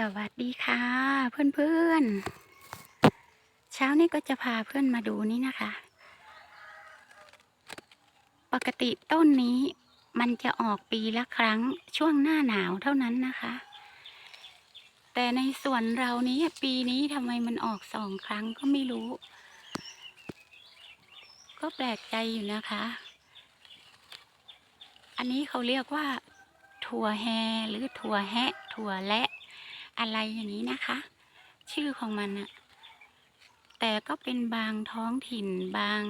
สวัสดีค่ะ เพื่อนๆ เช้านี้ก็จะพาเพื่อนมาดูนี่นะคะ ปกติต้นนี้มันจะออกปีละครั้งช่วงหน้าหนาวเท่านั้นนะคะ แต่ในส่วนเรานี้ปีนี้ทำไมมันออกสองครั้งก็ไม่รู้ ก็แปลกใจอยู่นะคะ อันนี้เขาเรียกว่าถั่วแฮหรือถั่วแฮะ ถั่วและ อะไรอย่างนี้นะคะ ชื่อของมันอะแต่ก็เป็นบางท้องถิ่นบาง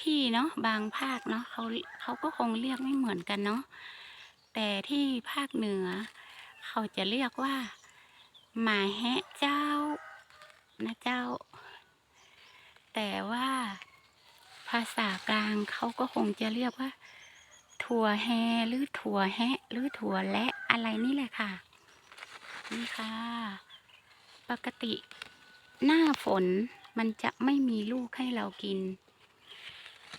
ที่เนาะบางภาคเนาะเขาเขาก็คงเรียกไม่เหมือนกันเนาะแต่ที่ภาคเหนือ เขาจะเรียกว่าหมาแฮะเจ้านะเจ้า แต่ว่าภาษากลางเขาก็คงจะเรียกว่า ถั่วแฮหรือถั่วแฮะ หรือถั่วและอะไรนี่แหละค่ะ นี่ค่ะ ปกติหน้าฝนมันจะไม่มีลูกให้เรากิน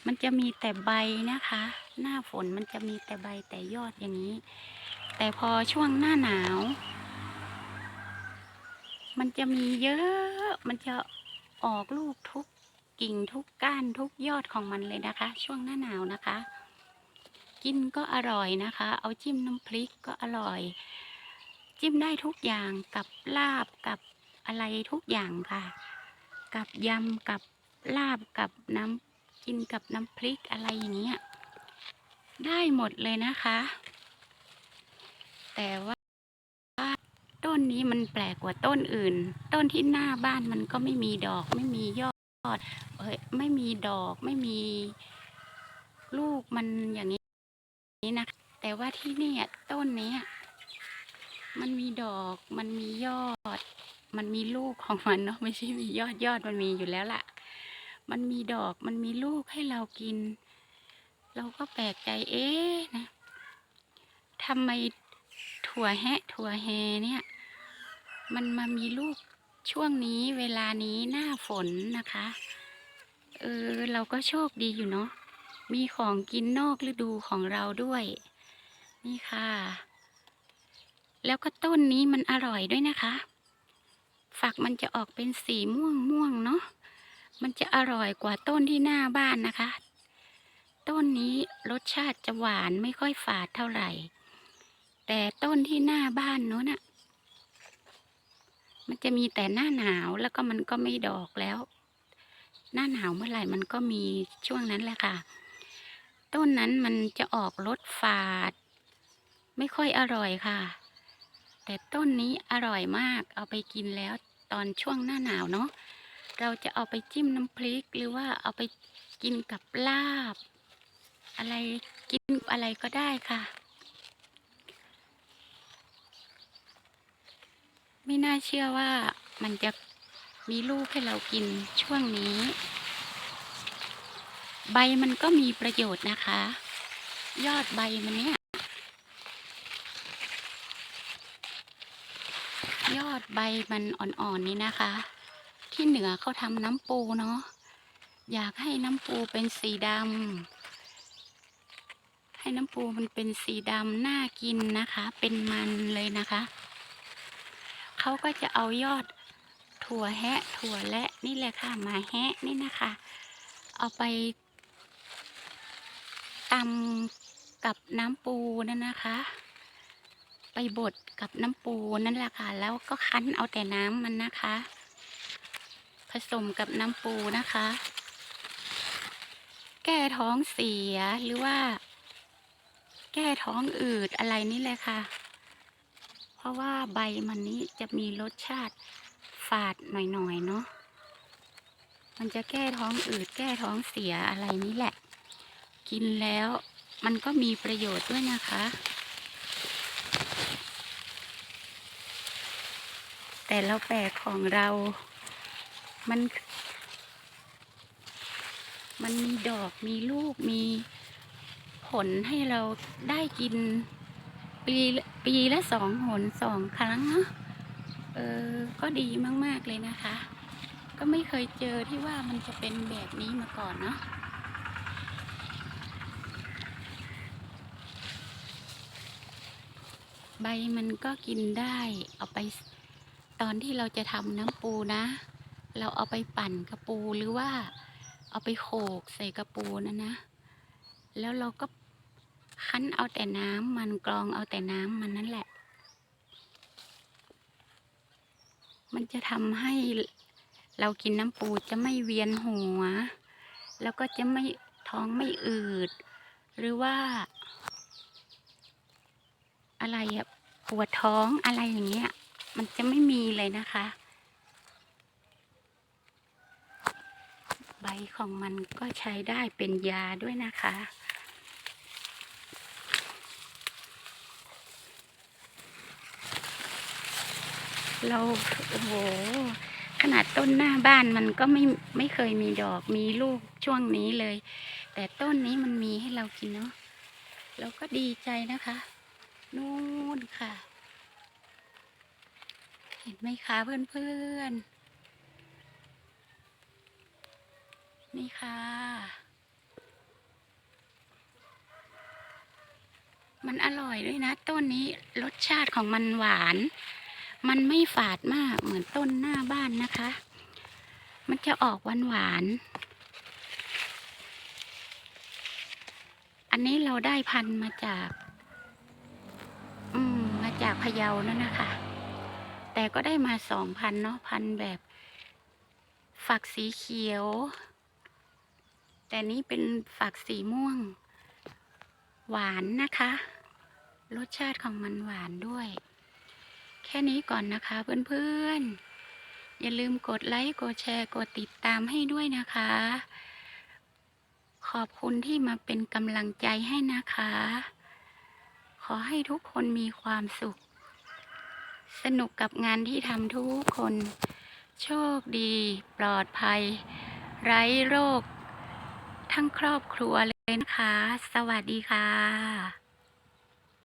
มันจะมีแต่ใบนะคะ หน้าฝนมันจะมีแต่ใบแต่ยอดอย่างนี้ แต่พอช่วงหน้าหนาว มันจะมีเยอะ มันจะออกลูกทุกกิ่งทุกก้านทุกยอดของมันเลยนะคะ ช่วงหน้าหนาวนะคะ กินก็อร่อยนะคะ เอาจิ้มน้ำพริกก็อร่อย จิ้มได้ทุกอย่างกับลาบกับอะไรทุกอย่างค่ะ กับยำกับลาบกับน้ำกินกับน้ำพริกอะไรอย่างเงี้ยได้หมดเลยนะคะ แต่ว่าต้นนี้มันแปลกกว่าต้นอื่น ต้นที่หน้าบ้านมันก็ไม่มีดอกไม่มียอดเอ้ยไม่มีดอกไม่มีลูกมันอย่างนี้นะแต่ว่าที่นี่ต้นนี้ มันมีดอก มันมียอด มันมีลูกของมันเนาะไม่ใช่มียอดยอดมันมีอยู่แล้วล่ะ มันมีดอก มันมีลูกให้เรากิน เราก็แปลกใจเอ๊ะนะทำไมถั่วแฮะ ถั่วแฮเนี่ย มันมามีลูกช่วงนี้เวลานี้หน้าฝนนะคะ เออเราก็โชคดีอยู่เนาะ มีของกินนอกฤดูของเราด้วย นี่ค่ะ แล้วก็ต้นนี้มันอร่อยด้วยนะคะ ฝักมันจะออกเป็นสีม่วงม่วงเนาะ มันจะอร่อยกว่าต้นที่หน้าบ้านนะคะ ต้นนี้รสชาติจะหวานไม่ค่อยฝาดเท่าไหร่ แต่ต้นที่หน้าบ้านโน้นน่ะมันจะมีแต่หน้าหนาวแล้วก็มันก็ไม่ดอกแล้ว หน้าหนาวเมื่อไหร่มันก็มีช่วงนั้นแหละค่ะ ต้นนั้นมันจะออกรสฝาด ไม่ค่อยอร่อยค่ะ แต่ต้นนี้อร่อยมากเอาไปกินแล้วตอนช่วงหน้าหนาวเนาะเราจะเอาไปจิ้มน้ำพริกหรือว่าเอาไปกินกับลาบ อะไรกินอะไรก็ได้ค่ะ ไม่น่าเชื่อว่ามันจะมีลูกให้เรากินช่วงนี้ ใบมันก็มีประโยชน์นะคะ ยอดใบมันเนี่ย ยอ ดใบมันอ่อนๆนี่นะคะ ที่เหนือเขาทำน้ำปูเนาะอยากให้น้ำปูเป็นสีดำให้น้ำปูมันเป็นสีดำน่ากินนะคะ เป็นมันเลยนะคะเขาก็จะเอายอดถั่วแฮะ ถั่วและนี่แหละค่ะมาแฮะนี่นะคะ เอาไปตำกับน้ำปูนั่นนะคะ ไปบดกับน้ำปูนั่นแหละค่ะ แล้วก็คั้นเอาแต่น้ำมันนะคะ ผสมกับน้ำปูนะคะ แก้ท้องเสียหรือว่า แก้ท้องอืดอะไรนี่เลยค่ะ เพราะว่าใบมันนี้จะมีรสชาติฝาดหน่อยๆเนาะมันจะแก้ท้องอืดแก้ท้องเสียอะไรนี่แหละ กินแล้วมันก็มีประโยชน์ด้วยนะคะ แต่เราแปลกของเรา มัน มันมีดอกมีลูกมีผลให้เราได้กิน ปีปีละสองหนสองครั้งเนาะเออ ก็ดีมาก ๆ เลยนะคะ ก็ไม่เคยเจอที่ว่ามันจะเป็นแบบนี้มาก่อนเนาะ ใบมันก็กินได้ เอาไปตอนที่เราจะทำน้ำปูนะ เราเอาไปปั่นกระปูหรือว่าเอาไปโขกใส่กระปูนะนะ แล้วเราก็คั้นเอาแต่น้ำมันกรองเอาแต่น้ำมันนั่นแหละ มันจะทำให้เรากินน้ำปูจะไม่เวียนหัว แล้วก็จะไม่ท้องไม่อืด หรือว่า อะไรอะปวดท้องอะไรอย่างเงี้ย มันจะไม่มีเลยนะคะ ใบของมันก็ใช้ได้เป็นยาด้วยนะคะ เราโอ้โหขนาดต้นหน้าบ้านมันก็ไม่ไม่เคยมีดอกมีลูกช่วงนี้เลย แต่ต้นนี้มันมีให้เรากินเนาะเราก็ดีใจนะคะ นู่นค่ะ เห็นไหมคะเพื่อนๆ นี่ค่ะ มันอร่อยด้วยนะ ต้นนี้รสชาติของมันหวาน มันไม่ฝาดมากเหมือนต้นหน้าบ้านนะคะ มันจะออกหวานหวานอันนี้เราได้พันธุ์มาจาก จากพะเยานั่นนะคะ แต่ก็ได้มาสองพันเนาะพันแบบ ฝักสีเขียว แต่นี้เป็นฝักสีม่วง หวานนะคะ รสชาติของมันหวานด้วย แค่นี้ก่อนนะคะเพื่อนๆ อย่าลืมกดไลค์กดแชร์กดติดตามให้ด้วยนะคะ ขอบคุณที่มาเป็นกำลังใจให้นะคะ ขอให้ทุกคนมีความสุข สนุกกับงานที่ทำทุกคน โชคดี ปลอดภัย ไร้โรค ทั้งครอบครัวเลยนะคะ สวัสดีค่ะ